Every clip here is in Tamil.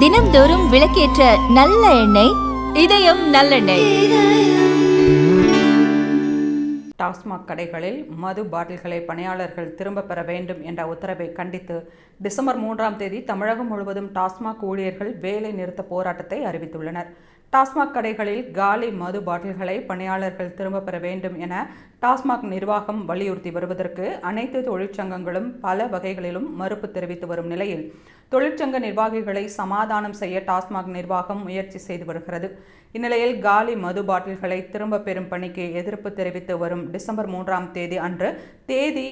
தினம்தோறும் விளக்கேற்ற நல்ல எண்ணெய் இதயம் நல்லெண்ணெய். டாஸ்மாக் கடைகளில் மது பாட்டில்களை பணியாளர்கள் திரும்ப பெற வேண்டும் என்ற உத்தரவை கண்டித்து டிசம்பர் மூன்றாம் தேதி தமிழகம் முழுவதும் டாஸ்மாக் ஊழியர்கள் வேலை நிறுத்த போராட்டத்தை அறிவித்துள்ளனர். டாஸ்மாக் கடைகளில் காலி மது பாட்டில்களை பணியாளர்கள் திரும்ப பெற வேண்டும் என டாஸ்மாக் நிர்வாகம் வலியுறுத்தி வருவதற்கு அனைத்து தொழிற்சங்கங்களும் பல வகைகளிலும் மறுப்பு தெரிவித்து வரும் நிலையில் தொழிற்சங்க நிர்வாகிகளை சமாதானம் செய்ய டாஸ்மாக் நிர்வாகம் முயற்சி செய்து வருகிறது. இந்நிலையில் காலி மது பாட்டில்களை திரும்ப பெறும் பணிக்கு எதிர்ப்பு தெரிவித்து வரும் டிசம்பர் மூன்றாம் தேதி அன்று தேதி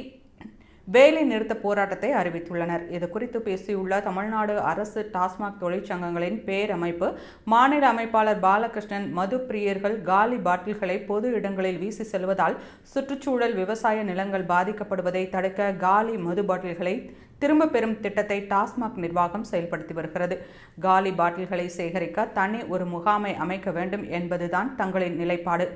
வேலை நிறுத்த போராட்டத்தை அறிவித்துள்ளனர். இது குறித்து பேசியுள்ள தமிழ்நாடு அரசு டாஸ்மாக் தொழிற்சங்கங்களின் பேரமைப்பு மாநில அமைப்பாளர் பாலகிருஷ்ணன் மது பிரியர்கள் காலி பாட்டில்களை பொது இடங்களில் வீசி செல்வதால் சுற்றுச்சூழல் விவசாய நிலங்கள் பாதிக்கப்படுவதை தடுக்க காலி மது பாட்டில்களை திரும்ப பெறும் திட்டத்தை டாஸ்மாக் நிர்வாகம் செயல்படுத்தி வருகிறது. காலி பாட்டில்களை சேகரிக்க தனி ஒரு முகாமை அமைக்க வேண்டும் என்பதுதான் தங்களின் நிலைப்பாடு.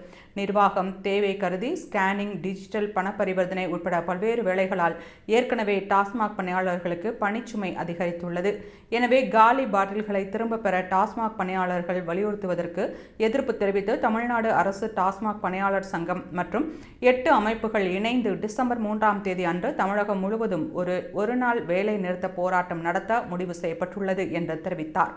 நிர்வாகம் தேவை கருதி ஸ்கேனிங் டிஜிட்டல் பணப்பரிவர்த்தனை உட்பட பல்வேறு வேலைகளால் ஏற்கனவே டாஸ்மாக் பணியாளர்களுக்கு பணிச்சுமை அதிகரித்துள்ளது. எனவே காலி பாட்டில்களை திரும்ப பெற டாஸ்மாக் பணியாளர்கள் வலியுறுத்துவதற்கு எதிர்ப்பு தெரிவித்து தமிழ்நாடு அரசு டாஸ்மாக் பணியாளர் சங்கம் மற்றும் எட்டு அமைப்புகள் இணைந்து டிசம்பர் மூன்றாம் தேதி அன்று தமிழகம் முழுவதும் ஒரு ஒரு நாள் வேலை நிறுத்த போராட்டம் நடத்த முடிவு செய்யப்பட்டுள்ளது என்று தெரிவித்தார்.